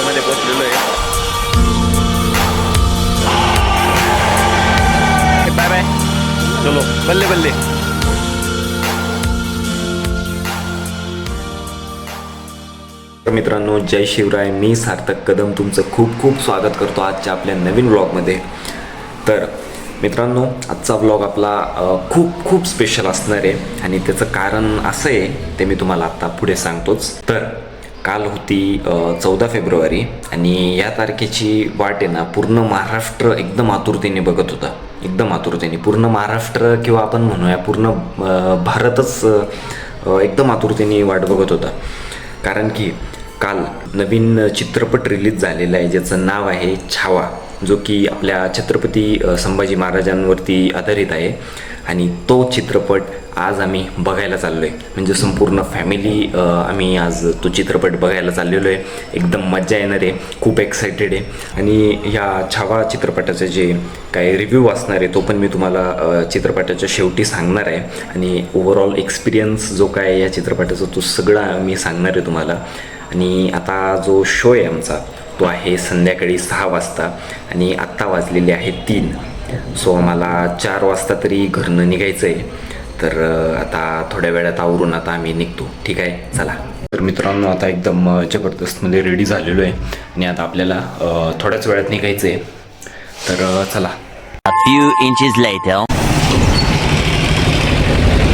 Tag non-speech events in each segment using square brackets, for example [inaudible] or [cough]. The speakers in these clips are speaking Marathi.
ऑल्टोमध्ये बसलेलो आहे. Bye bye. चलो बल्ले बल्ले. तर मित्रांनो जय शिवराय. मी सार्थक कदम तुमचं खूप खूप स्वागत करतो आजच्या आपल्या नवीन व्लॉगमध्ये तर मित्रांनो आजचा व्लॉग आपला खूप खूप स्पेशल असणार आहे. आणि त्याचं कारण असं आहे ते मी तुम्हाला आत्ता पुढे सांगतोच. तर काल होती चौदा फेब्रुवारी आणि या तारखेची वाट आहे ना पूर्ण महाराष्ट्र एकदम आतुरतेने बघत होता. एकदम आतुरतेने. पूर्ण महाराष्ट्र किंवा आपण म्हणूया पूर्ण भारतच एकदम आतुरतेने वाट बघत होता. कारण की काल नवीन चित्रपट रिलीज झालेला आहे ज्याचं नाव आहे छावा जो की आपल्या छत्रपती संभाजी महाराजांवरती आधारित आहे. आणि तो चित्रपट आज आम्ही बघायला चाललो आहे म्हणजे संपूर्ण फॅमिली आम्ही आज तो चित्रपट बघायला चाललेलो आहे एकदम मज्जा येणार आहे खूप एक्सायटेड आहे. आणि ह्या छावा चित्रपटाचे जे काही रिव्ह्यू असणार आहे तो पण मी तुम्हाला चित्रपटाच्या शेवटी सांगणार आहे. आणि ओव्हरऑल एक्सपिरियन्स जो काय या चित्रपटाचा तो सगळा मी सांगणार आहे तुम्हाला. आणि आता जो शो आहे आमचा तो आहे संध्याकाळी सहा वाजता आणि आत्ता वाजलेले आहे तीन. सो आम्हाला चार वाजता तरी घरनं निघायचं आहे तर आता थोड्या वेळात आवरून आता आम्ही निघतो. ठीक आहे? चला. तर मित्रांनो आता एकदम जबरदस्तमध्ये रेडी झालेलो आहे. आणि आता आपल्याला थोड्याच वेळात निघायचं आहे तर अ, चला. A few inches later.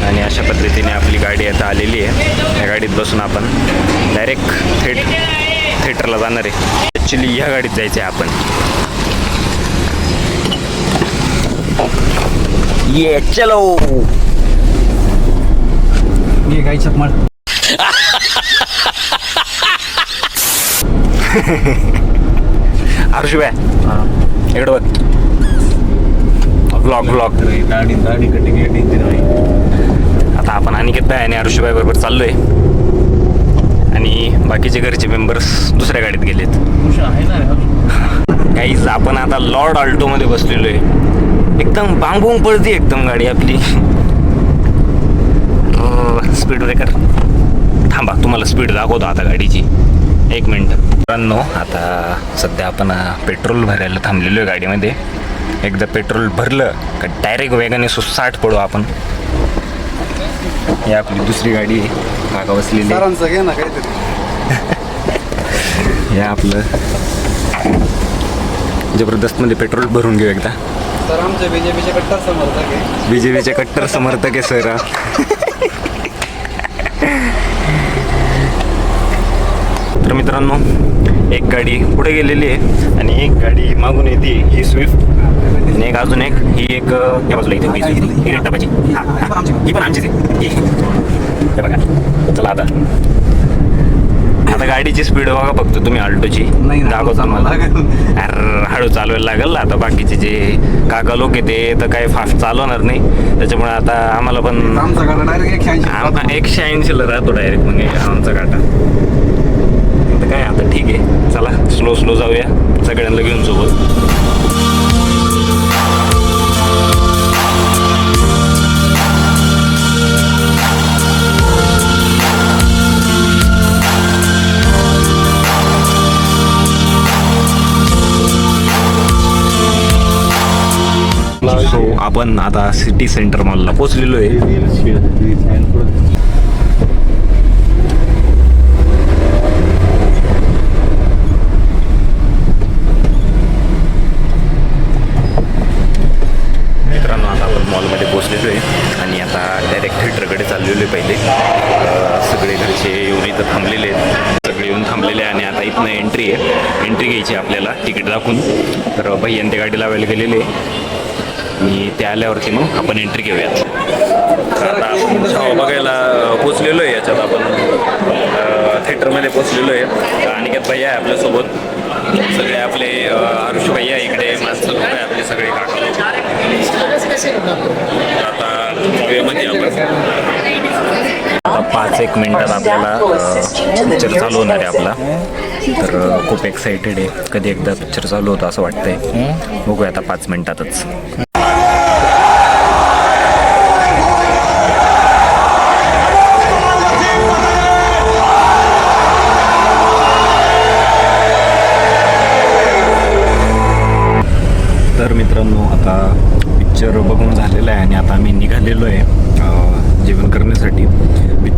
आणि अशा पद्धतीने आपली गाडी आता आलेली आहे. या गाडीत बसून आपण डायरेक्ट थेट थिएटरला जाणार आहे. ॲक्च्युली ह्या गाडीत जायचं आहे आपण. Yeah, चलो. ये गाई चकमळ [laughs] हर्षुबाय इकडं बघ. ब्लॉग ब्लॉग दाढी दाढी कटिंग आता आपण अनिकेत बाय आणि हर्षुबाई बरोबर चाललोय. आणि बाकीचे घरचे मेंबर्स दुसऱ्या गाडीत गेलेत. काहीच आपण आता लॉर्ड ऑल्टोमध्ये बसलेलो आहे एकदम बांबून पडते एकदम गाडी आपली. स्पीड ब्रेकर थांबा तुम्हाला स्पीड दाखवतो आता गाडीची. एक मिनटं. मित्रांनो आता सध्या आपण पेट्रोल भरायला थांबलेलो आहे गाडीमध्ये. एकदा पेट्रोल भरलं का डायरेक्ट वेगाने सुसाट पडू आपण. ही आपली दुसरी गाडी काका बसलेली [laughs] हे आपलं जबरदस्तमध्ये पेट्रोल भरून घेऊ एकदा. सर आमच्या बीजेपीचे कट्टर समर्थक आहे. बी जे पीचे कट्टर समर्थक आहे सर. [laughs] तर मित्रांनो एक गाडी पुढे गेलेली आहे आणि एक गाडी मागून येते ही स्विफ्ट आणि एक अजून एक ही एक त्या बाजूला इथे ही Swift. ही डबाची ही पण आमचीच आहे. बघा. चला आता. आता गाडीची स्पीड बघा फक्त तुम्ही ना, दाखवतो. अरे हळू चालवायला लागेल. आता बाकीचे जे काका लोक आहे ते तर काही फास्ट चालवणार नाही. त्याच्यामुळे आता आम्हाला पण डायरेक्ट एकशे ऐंशीला राहतो. डायरेक्ट हे आमचा काटा. काय आता ठीक आहे. चला स्लो स्लो जाऊया. सगळ्यांना घेऊन सोबत. सो आपण आता सिटी सेंटर मॉलला पोचलेलो आहे मित्रांनो आता आपण मॉलमध्ये पोचलेलो आहे आणि आता डायरेक्ट थिएटरकडे चाललेलो आहे पहिले सगळे घरचे येऊन इथं थांबलेले आहेत. सगळे येऊन थांबलेले आहे आणि आता इथनं एंट्री आहे. एंट्री घ्यायची आपल्याला तिकीट दाखवून. तर भैयान ते गाडी लावायला गेलेले आहे. आणि ते आल्यावरती मग आपण एंट्री घेऊयात. तर आता आपण शाव बघायला पोचलेलो आहे याच्यात आपण. थिएटरमध्ये पोचलेलो आहे अनिकेत भैया आहे आपल्यासोबत. सगळे आपले आरुष भैया इकडे माणसं लोक आहे आपले सगळे. आता आपण. आता पाच एक मिनिटात आपल्याला पिक्चर चालू होणार आहे आपला. तर खूप एक्साइटेड आहे. कधी एकदा पिक्चर चालू होतं असं वाटतंय. बघूया आता पाच मिनिटातच.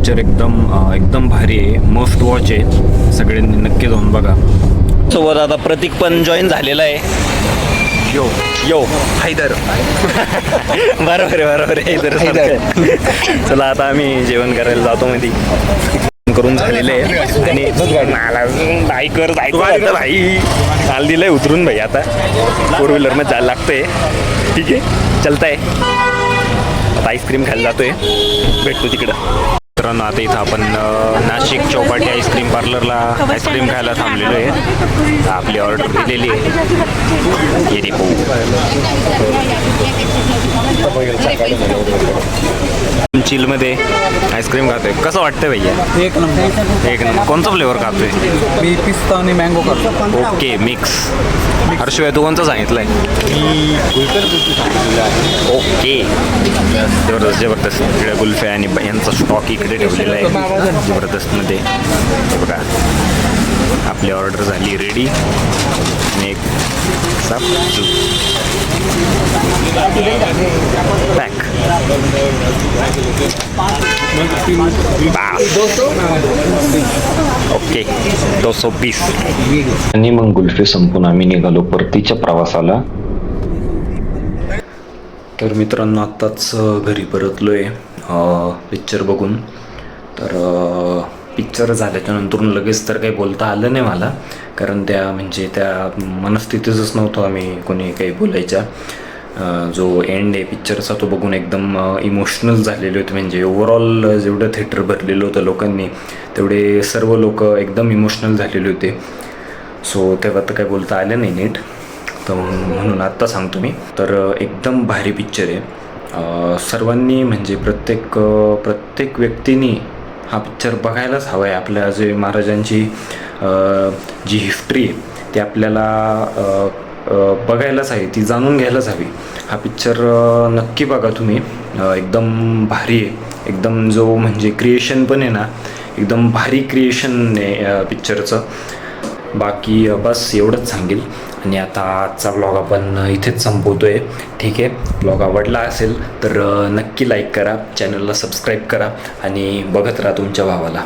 पिक्चर एकदम एकदम भारी आहे. मस्ट वॉच आहे. सगळ्यांनी नक्की जाऊन बघा. सोबत आता प्रतीक पण जॉईन झालेला आहे. यो. यो. हैदर. [laughs] बरोबर आहे बरोबर आहे. इधर सारखं. चला आता आम्ही जेवण करायला जातो मध्ये करून झालेले आहे. आणि मला बाईकवर जायचं होतं भाई. काल दिलंय उतरून भाई आता. फोर व्हीलरमध्ये जायला लागतंय. ठीक आहे. चलताय. आता आईस्क्रीम खायला जातोय. भेटतो तिकडं. मित्रांनो आता इथं आपण नाशिक चौपाटी आईस्क्रीम पार्लरला आईस्क्रीम खायला थांबलेलो आहे. आपली ऑर्डर दिलेली आहे. चिलमध्ये आईस्क्रीम खातोय. कसं वाटतंय भैया? एक नंबर. एक नंबर. कोणता फ्लेवर खातोय? मी पिस्ता आणि मँगो करतो ओके मिक्स हर्षय तू कोणतं सांगितलंय? ओके. जबरदस्त जबरदस्त. इकडे गुल्फ्या आणि यांचा स्टॉक इकडे ठेवलेला आहे. जबरदस्तमध्ये बघा. आपली ऑर्डर झाली रेडी. आणि एक साप पॅक. ओके दो सौ बीस आणि मग गुल्फी संपून आम्ही निघालो परतीच्या प्रवासाला. तर मित्रांनो आत्ताच घरी परतलो आहे पिक्चर बघून. तर पिक्चर झाल्याच्यानंतर लगेच तर काही बोलता आलं नाही मला. कारण त्या म्हणजे त्या मनस्थितीतच नव्हतो आम्ही कोणी काही बोलायच्या. जो एंड आहे पिक्चरचा तो बघून एकदम इमोशनल झालेले होते. म्हणजे ओव्हरऑल जेवढं थिएटर भरलेलं होतं लोकांनी तेवढे सर्व लोक एकदम इमोशनल झालेले होते. सो तेव्हा तर काही बोलता आलं नाही नीट. तर म्हणून आत्ता सांगतो मी. तर एकदम भारी पिक्चर आहे. सर्वांनी म्हणजे प्रत्येक प्रत्येक व्यक्तीने हा पिक्चर बघायलाच हवा आहे आपल्या अजय महाराजांची जी हिस्ट्री आहे ती आपल्याला बघायलाच हवी ती जाणून घ्यायलाच हवी. हा पिक्चर नक्की बघा तुम्ही. एकदम भारी आहे. एकदम जो म्हणजे क्रिएशन पण आहे ना एकदम भारी क्रिएशन आहे पिक्चरचं बाकी बस एवढंच सांगेल. आणि आता आजचा ब्लॉग आपण इथेच संपवतोय. ठीक आहे? ब्लॉग आवडला असेल तर नक्की लाईक करा. चॅनलला सबस्क्राईब करा आणि बघत राहा तुमच्या भावाला.